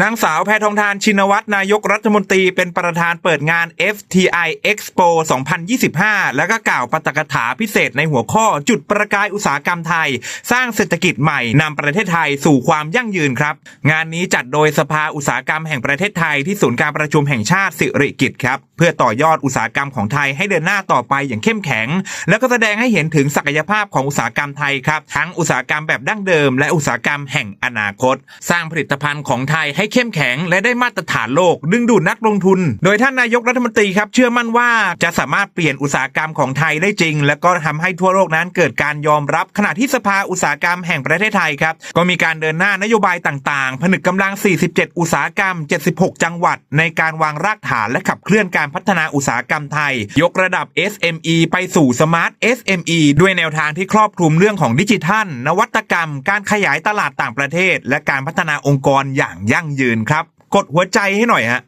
นางสาวแพทองทานชินวัตรนายกรัฐมนตรีเป็นประธานเปิดงาน FTI Expo 2025 แล้วก็กล่าวปาฐกถาพิเศษในหัวข้อจุดประกายอุตสาหกรรมไทย สร้างเศรษฐกิจใหม่นำประเทศไทยสู่ความยั่งยืนครับ งานนี้จัดโดยสภาอุตสาหกรรมแห่งประเทศไทยที่ศูนย์การประชุมแห่งชาติสิริกิติ์ครับ เพื่อต่อยอดอุตสาหกรรมของไทยให้เดินหน้าต่อไปอย่างเข้มแข็ง แล้วก็แสดงให้เห็นถึงศักยภาพของอุตสาหกรรมไทยครับทั้งอุตสาหกรรมแบบดั้งเดิม และอุตสาหกรรมแห่งอนาคต สร้างผลิตภัณฑ์ของไทยให้เข้มแข็ง และได้มาตรฐานโลก ดึงดูดนักลงทุน โดยท่านนายกรัฐมนตรีครับเชื่อมั่นว่าจะสามารถเปลี่ยนอุตสาหกรรมของไทยได้จริง และก็ทำให้ทั่วโลกนั้นเกิดการยอมรับ ขณะที่สภาอุตสาหกรรมแห่งประเทศไทยครับก็มีการเดินหน้านโยบายต่าง ๆ ผนึกกำลัง 47 อุตสาหกรรม 76 จังหวัด ในการวางรากฐานและขับเคลื่อนการพัฒนาอุตสาหกรรมไทย ยกระดับ SME ไปสู่ Smart SME ด้วยแนวทางที่ครอบคลุมเรื่องของดิจิทัล นวัตกรรม การขยายตลาดต่างประเทศ และการพัฒนาองค์กรอย่างยั่งยืนครับ กดหัวใจให้หน่อยฮะ